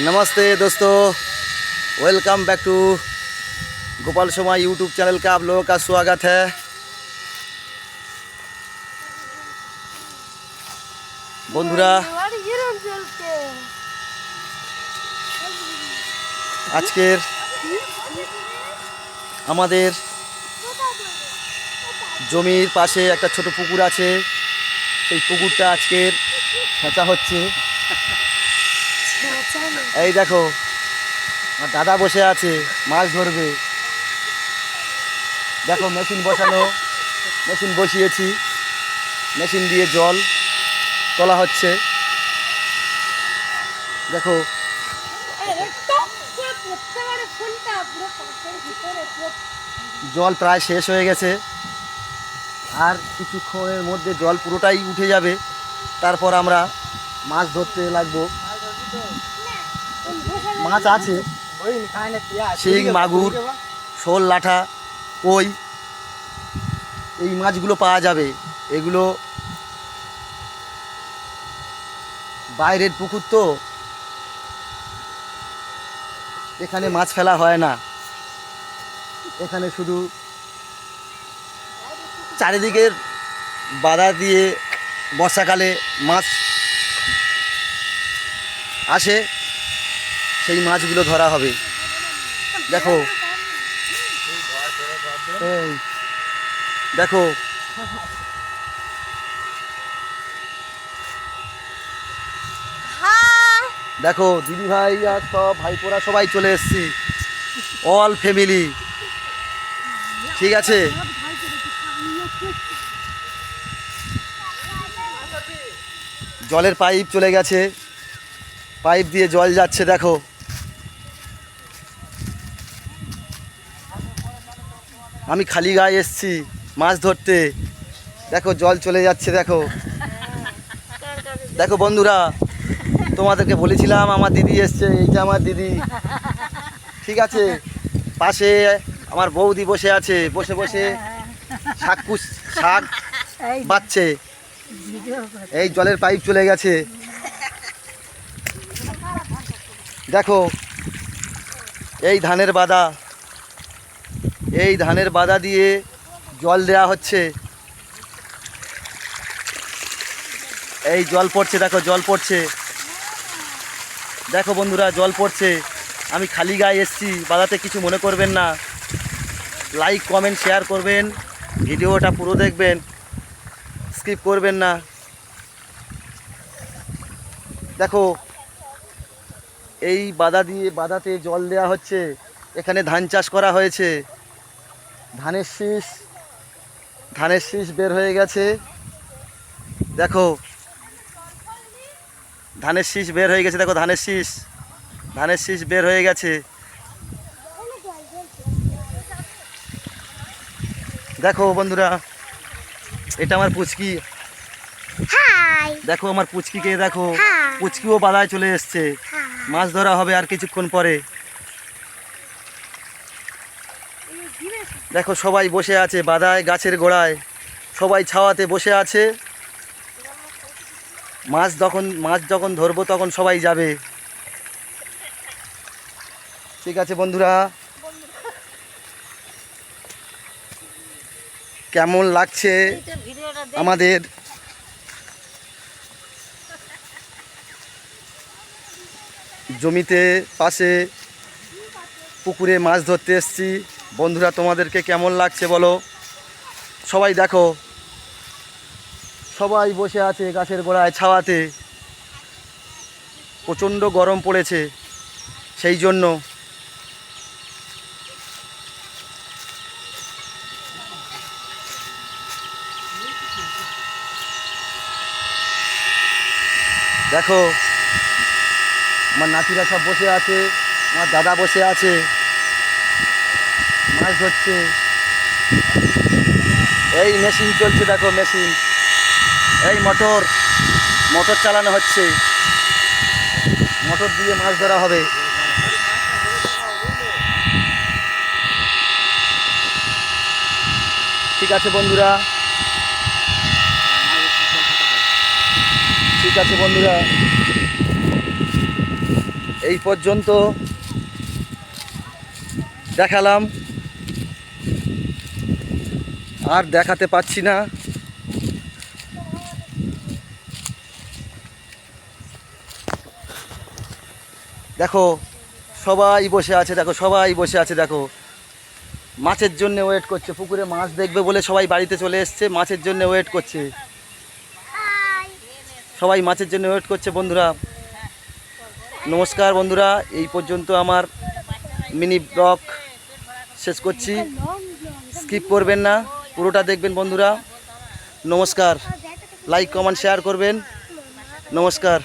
नमस्ते दोस्तों welcome back to Gopal Sharma YouTube channel का आप लोगों का स्वागत है বন্ধুরা আজকের আমাদের জমির পাশে একটা ছোট পুকুর আছে সেই পুকুরটা আজকের খেঁচা হচ্ছে এই দেখো, আমার দাদা বসে আছে, মাছ ধরবে। দেখো, মেশিন বসানো, মেশিন বসিয়েছি। মেশিন দিয়ে জল তোলা হচ্ছে। দেখো, জল প্রায় শেষ হয়ে গেছে। আর কিছুক্ষণের মধ্যে জল পুরোটাই উঠে যাবে। তারপর আমরা মাছ ধরতে লাগবো। মাছ আছে। শিং, মাগুর, শোল, লাঠা, কই, এই মাছগুলো পাওয়া যাবে। এগুলো বাইরের পুকুর তো। এখানে মাছ ফেলা হয় না। এখানে শুধু চারিদিকের বাধা দিয়ে বর্ষাকালে মাছ আসে। সেই মাছগুলো ধরা হবে। দেখো। এই। দেখো। দেখো দিদি ভাই আর সব ভাইপোরা সবাই চলে এসছি। অল ফ্যামিলি ঠিক আছে? জলের পাইপ চলে গেছে। পাইপ দিয়ে জল যাচ্ছে দেখো। আমি খালি গায়ে এসছি মাছ ধরতে। দেখো জল চলে যাচ্ছে দেখো। দেখো বন্ধুরা তোমাদেরকে বলেছিলাম আমার দিদি এসছে এইটা আমার দিদি। ঠিক আছে? পাশে আমার বৌদি বসে আছে বসে বসে শাক কুচ শাক বাচ্ছে। এই জলের পাইপ চলে গেছে। দেখো এই ধানের বাদা। এই ধানের বাদা দিয়ে জল দেয়া হচ্ছে। এই জল পড়ছে, দেখো, জল পড়ছে। দেখো বন্ধুরা, জল পড়ছে। আমি খালি গায়ে এসছি, বাদাতে কিছু মনে করবেন না। লাইক কমেন্ট শেয়ার করবেন। ভিডিওটা পুরো দেখবেন। স্কিপ করবেন না। দেখো, এই বাদা দিয়ে, বাদাতে জল দেওয়া হচ্ছে। এখানে ধান চাষ করা হয়েছে। ধানের শীষ ধানের শীষ বের হয়ে গেছে। দেখো ধানের শীষ বের হয়ে গেছে দেখো ধানের শীষ ধানের শীষ বের হয়ে গেছে। দেখো বন্ধুরা এটা আমার পুচকি। দেখো আমার পুচকিকে দেখো হ্যাঁ। পুচকিও বাদায় চলে এসছে। মাছ ধরা হবে আর কিছুক্ষণ পরে। দেখো সবাই বসে আছে বাদায় গাছের গোড়ায়। সবাই ছাওয়াতে বসে আছে। মাছ যখন মাছ যখন ধরবো তখন সবাই যাবে। ঠিক আছে বন্ধুরা। কেমন লাগছে আমাদের? জমিতে পাশে পুকুরে মাছ ধরতে এসছি। বন্ধুরা, তোমাদেরকে কেমন লাগছে বলো? সবাই দেখো। সবাই বসে আছে গাছের গোড়ায় ছাওয়াতে। প্রচণ্ড গরম পড়েছে সেই জন্য। দেখো, আমার নাতিরা সব বসে আছে, আমার দাদা বসে আছে। মাছ ধরছে। এই মেশিন চলছে, দেখো মেশিন। এই মোটর মোটর চালানো হচ্ছে। মোটর দিয়ে মাছ ধরা হবে। ঠিক আছে বন্ধুরা। ঠিক আছে বন্ধুরা। এই পর্যন্ত দেখালাম। আর দেখাতে পাচ্ছি না। দেখো, সবাই বসে আছে, দেখো, সবাই বসে আছে, দেখো। মাছের জন্য ওয়েট করছে, পুকুরে মাছ দেখবে বলে সবাই বাড়িতে চলে এসছে, মাছের জন্য ওয়েট করছে। সবাই মাছের জন্য ওয়েট করছে, বন্ধুরা। নমস্কার, বন্ধুরা। এই পর্যন্ত আমার মিনি ব্লগ শেষ করছি। স্কিপ করবেন না। পুরোটা দেখবেন বন্ধুরা। নমস্কার। লাইক কমেন্ট শেয়ার করবেন। নমস্কার।